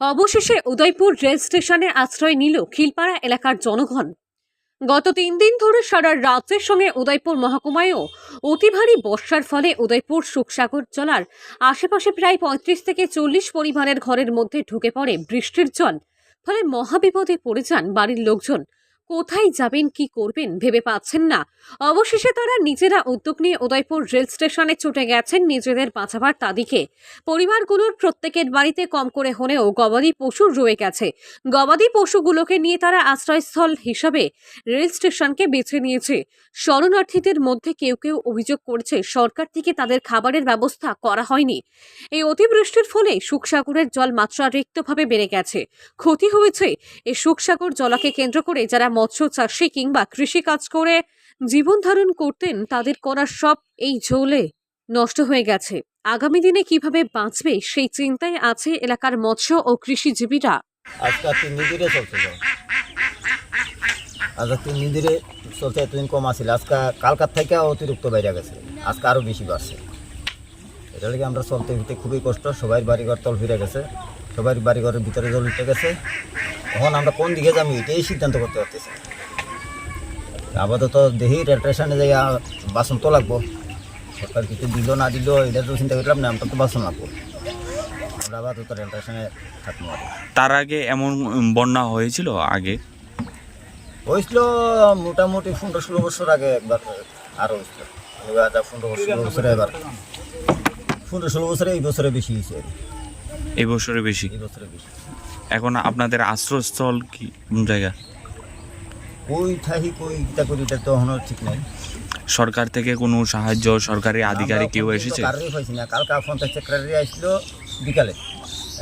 অবশেষে উদয়পুর রেল স্টেশনে আশ্রয় নিল খিলপাড়া এলাকার জনগণ। গত তিন দিন ধরে সারা রাজ্যের সঙ্গে উদয়পুর মহকুমায়ও অতি ভারী বর্ষার ফলে উদয়পুর সুখসাগর জলার আশেপাশে প্রায় পঁয়ত্রিশ থেকে চল্লিশ পরিমাণের ঘরের মধ্যে ঢুকে পড়ে বৃষ্টির জল। ফলে মহাবিপদে পড়ে যান বাড়ির লোকজন। কোথায় যাবেন, কি করবেন, ভেবে পাচ্ছেন না। অবশেষে তারা নিজেরা উদ্যোগ নিয়ে উদয়পুর রেল স্টেশনে ছুটে গেছেন নিজেদের বাঁচাবার তাদিকে পরিবারগুলোর প্রত্যেকের বাড়িতে কম করে হলেও গবাদি পশু রয়ে গেছে। গবাদি পশুগুলোকে নিয়ে তারা আশ্রয়স্থল হিসাবে রেল স্টেশনকে বেছে নিয়েছে। শরণার্থীদের মধ্যে কেউ কেউ অভিযোগ করেছে, সরকার থেকে তাদের খাবারের ব্যবস্থা করা হয়নি। এই অতিবৃষ্টির ফলে সুখসাগরের জল মাত্রাতিরিক্তভাবে বেড়ে গেছে। ক্ষতি হয়েছে এই সুখসাগর জলাকে কেন্দ্র করে যারা মৎস্য চাষি কিংবা কৃষি কাজ করে জীবন ধারণ করতেন, তাদের করা সব এই ঝোলে নষ্ট হয়ে গেছে। আগামী দিনে কীভাবে বাঁচবে সেই চিন্তায় আছে এলাকার মৎস্য ও কৃষিজীবীরা। তিন দিন ধরে চলছে তো। আজকে তিন চলছে, এতদিন কম কালকার থেকে অতিরিক্ত গেছে। আজকে আরও বেশি বাড়ছে। এটা আমরা চলতে খুবই কষ্ট। সবাই বাড়িঘর তল ফিরে গেছে। সবাই বাড়িঘরের ভিতরে জল উঠে গেছে। এখন আমরা কোন দিকে যাব এটাই সিদ্ধান্ত করতে পারতেছি আপাতত দেখি রেল স্টেশনে যাই বাসন তো লাগবো। সরকার কিছু দিল না দিল এটা তো চিন্তা করলাম না আমরা তো বাসন লাগবো। আমরা আপাতত রেল স্টেশনে থাকব তার আগে এমন বন্যা হয়েছিল আগে? হয়েছিল মোটামুটি পনেরো ষোলো বছর আগে একবার আরও হয়েছিল। এবার পনেরো ষোলো বছরে এবার। পনেরো ষোলো বছরে এই বছরে বেশি হয়েছে। এই বছরে বেশি? এই বছরে বেশি। এখন আপনাদের আশ্রয়স্থল কি? কোন জায়গা? কই থাকি কই ইটা করি এটা তো এখনও ঠিক নাই। সরকার থেকে কোনো সাহায্য সরকারি আধিকারিক কেউ এসেছে? কারোরই পাইছি না। কালকে পঞ্চায়েত সেক্রেটারি আসলো বিকালে।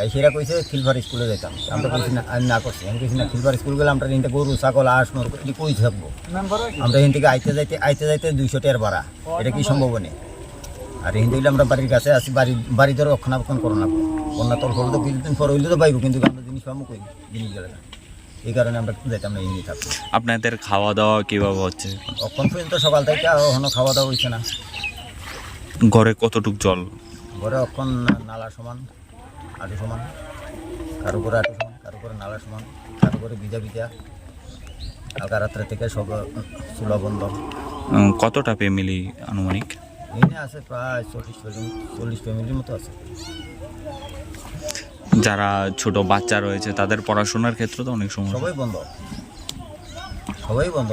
এই সেরা কইছে খিলফার স্কুলে যেতাম আমরা কইছি না আমি না করছি। আমি কইছি না খিলফার স্কুল গেলে আমরা এখান থেকে গরু ছাগল আস মোর এটি কই থাকব? আমরা এখান থেকে আইতে যাইতে আইতে যাইতে দুইশো টের ভাড়া। এটা কি সম্ভব নেই আর এখান থেকে আমরা বাড়ির কাছে আসি বাড়ি বাড়ি ধরে রক্ষণাবেক্ষণ করো না। বন্যা তল ফল তো কিছুদিন পর হইলে তো পাইব কিন্তু আমরা জিনিস পাবো কই জিনিস না। এই কারণে আমরা যাইতাম না এমনি থাকব আপনাদের খাওয়া দাওয়া কীভাবে হচ্ছে? অক্ষণ পর্যন্ত সকাল থেকে আর এখনও খাওয়া দাওয়া হয়েছে না। ঘরে কতটুক জল? ঘরে অক্ষণ নালা সমান আটু সমান কারও করে আটু সমান কারও করে নালা সমান কারও করে ভিজা ভিজা। কালকা রাত্রে থেকে সব চুলা বন্ধ। কতটা ফ্যামিলি আনুমানিক? এনে আছে প্রায় চল্লিশ ফ্যামিলি চল্লিশ ফ্যামিলির মতো আছে। যারা ছোট বাচ্চা রয়েছে তাদের পড়াশোনার ক্ষেত্রে তো অনেক সময় সবাই বন্ধ। সবাই বন্ধ